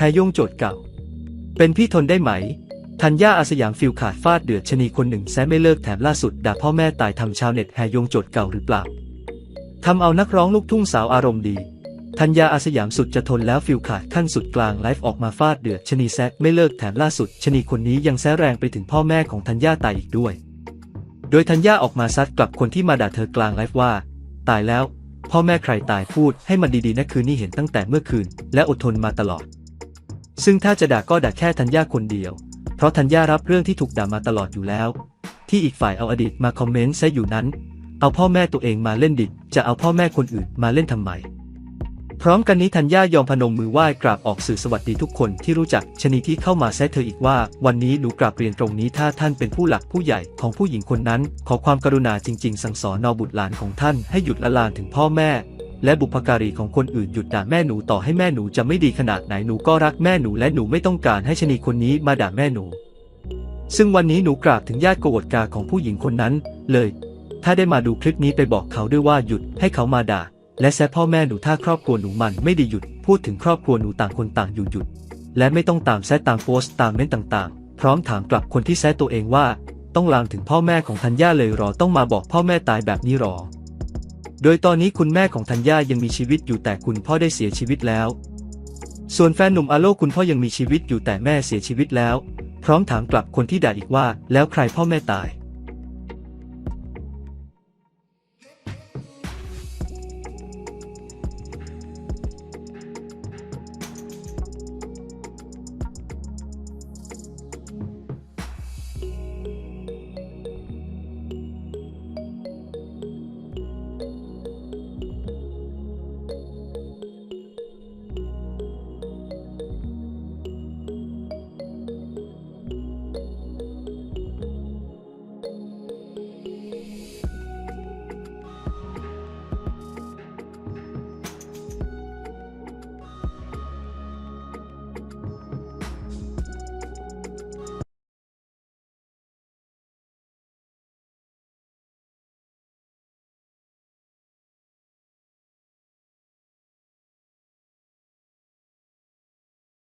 แฮยงโจทย์เก่า เป็นพี่ทนได้ไหมธัญญาอาสยามฟิลขาดฟาดเดือดชนีคนหนึ่งแซะไม่เลิกแถมล่าสุดด่าพ่อแม่ตายทำชาวเน็ตแฮยงโจทย์เก่าหรือเปล่าทำเอานักร้องลูกทุ่งสาวอารมณ์ดีธัญญาอาสยามสุดจะทนแล้วฟิลขาดขั้นสุดกลางไลฟ์ออกมาฟาดเดือดชนีแซะไม่เลิกแถมล่าสุดชนีคนนี้ยังแซแรงไปถึงพ่อแม่ของธัญญาตายอีกด้วย โดยธัญญาออกมาซัดกลับคนที่มาด่าเธอกลางไลฟ์ว่า ตายแล้ว พ่อแม่ใครตายพูดให้มันดีๆนะคืนนี้เห็นตั้งแต่เมื่อคืน และอดทนมาตลอด ซึ่งถ้าจะด่าก็ด่าแค่ธัญญาคนเดียว เพราะธัญญารับเรื่องที่ถูกด่ามาตลอดอยู่แล้ว ที่อีกฝ่ายเอาอดีตมาคอมเมนต์ซะอยู่นั้น เอาพ่อแม่ตัวเองมาเล่นดิบจะเอาพ่อแม่คนอื่นมาเล่นทำไม พร้อมกันนี้ธัญญายอมพนมมือไหว้กราบออกสื่อสวัสดีทุกคนที่รู้จักชนีที่เข้ามาแซะเธออีกว่า วันนี้หนูกราบเรียนตรงนี้ถ้าท่านเป็นผู้หลักผู้ใหญ่ของผู้หญิงคนนั้น ขอความกรุณาจริง ๆ สั่งสอนนอบุตรหลานของท่านให้หยุดละลานถึงพ่อแม่ และบุพการีของคนอื่นหยุดด่าแม่หนูต่อให้แม่หนูจะไม่ดีขนาดไหนหนูก็รักแม่หนูและหนูไม่ต้องการให้ชนีคนนี้มาด่าแม่หนู ซึ่งวันนี้หนูกราบถึงญาติโกรธกาของผู้หญิงคนนั้น เลย ถ้าได้มาดูคลิปนี้ไปบอกเขาด้วยว่าหยุดให้เขามาด่า และแซะพ่อแม่หนูถ้าครอบครัวหนูมันไม่ได้หยุด พูดถึงครอบครัวหนูต่างคนต่างอยู่หยุด และไม่ต้องตามแซะตามโพสต์ตามเม้นต์ต่างๆ พร้อมถามกลับคนที่แซะตัวเองว่า ต้องลามถึงพ่อแม่ของธัญญาเลยหรอต้องมาบอกพ่อแม่ตายแบบนี้หรอ โดยตอนนี้คุณแม่ของธัญญายังมีชีวิตอยู่แต่คุณพ่อได้เสียชีวิตแล้ว ส่วนแฟนหนุ่มอาโลคุณพ่อยังมีชีวิตอยู่แต่แม่เสียชีวิตแล้ว พร้อมถามกลับคนที่ด่าอีกว่า แล้วใครพ่อแม่ตาย